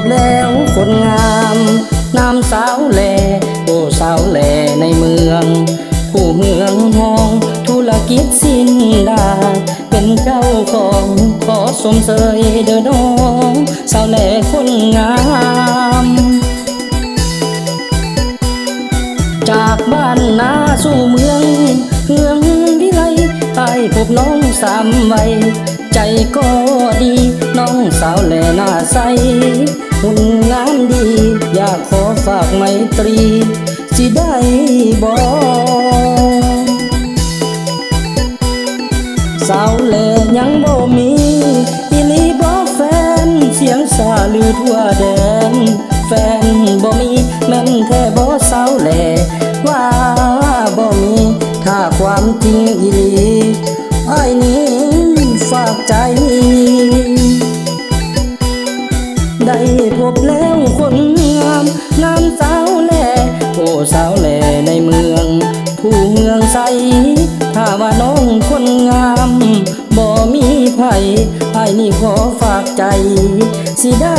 บแล้วคนงามนามสาวแลโอ้สาวแลในเมือง ผู้เมืองทองธุรกิจสิ้นดา เป็นเจ้าของขอสมเสยเด้อน้องสาวแลคนงามจากบ้านนาสู่เมืองเมืองวิไลใต้พบน้องสามวัย ใจก็ดี น้องสาวแลหน้าใสหุ่นงามดี อยากขอฝากไมตรี สิได้บอกสาวแลยังบ่มีอีลีบ่แฟน เสียงสาลือทั่วแดน แฟนบ่มีแม่นแท้บ่สาวแลว่าบ่มี ถ้าความจริงอีลีไอ้นี้ ได้พบแล้วคนงามนามสาวแลโอ้สาวแลในเมือง ผู้เมืองใส ถ้าว่าน้องคนงามบ่มีไผไอ้นี่ขอฝากใจ สิได้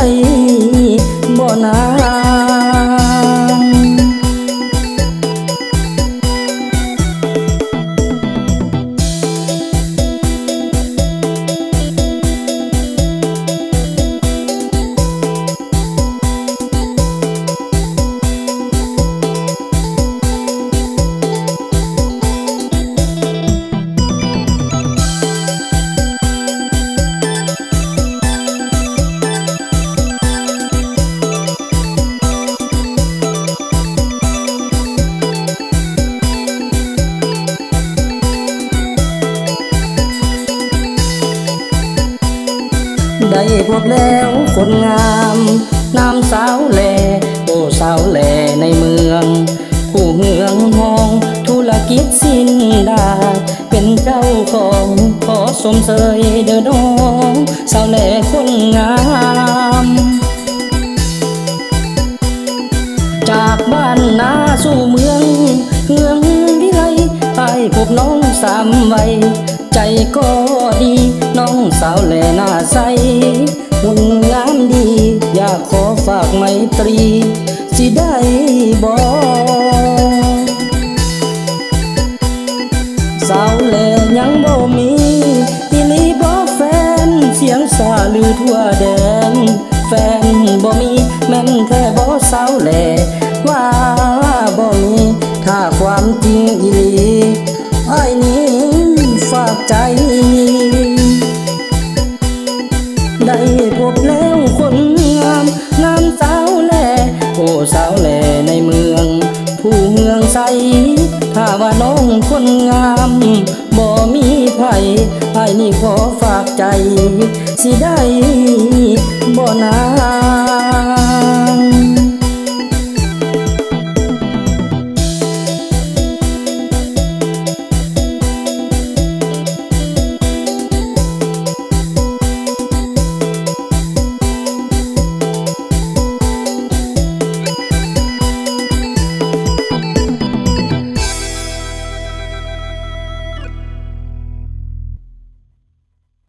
บ่นา พบแล้วคนงามนามสาวแลโอ้สาวแลในเมือง ผู้เมืองทองธุรกิจสิ้นดา เป็นเจ้าของขอสมเสยเด้อน้องสาวแลคนงามจากบ้านนาสู่เมืองเมืองวิไลใต้พบน้องสามวัยใจ ก็ดี น้องสาวแลหน้าใสหุ่นงามดี อยากขอฝากไมตรี สิได้บอกสาวแลยังบ่มีอีลีบ่แฟน เสียงสาลือทั่วแดนแฟน ว่าน้องคนงามบ่มีไผไอ้นี่ขอฝากใจ สิได้บ่นา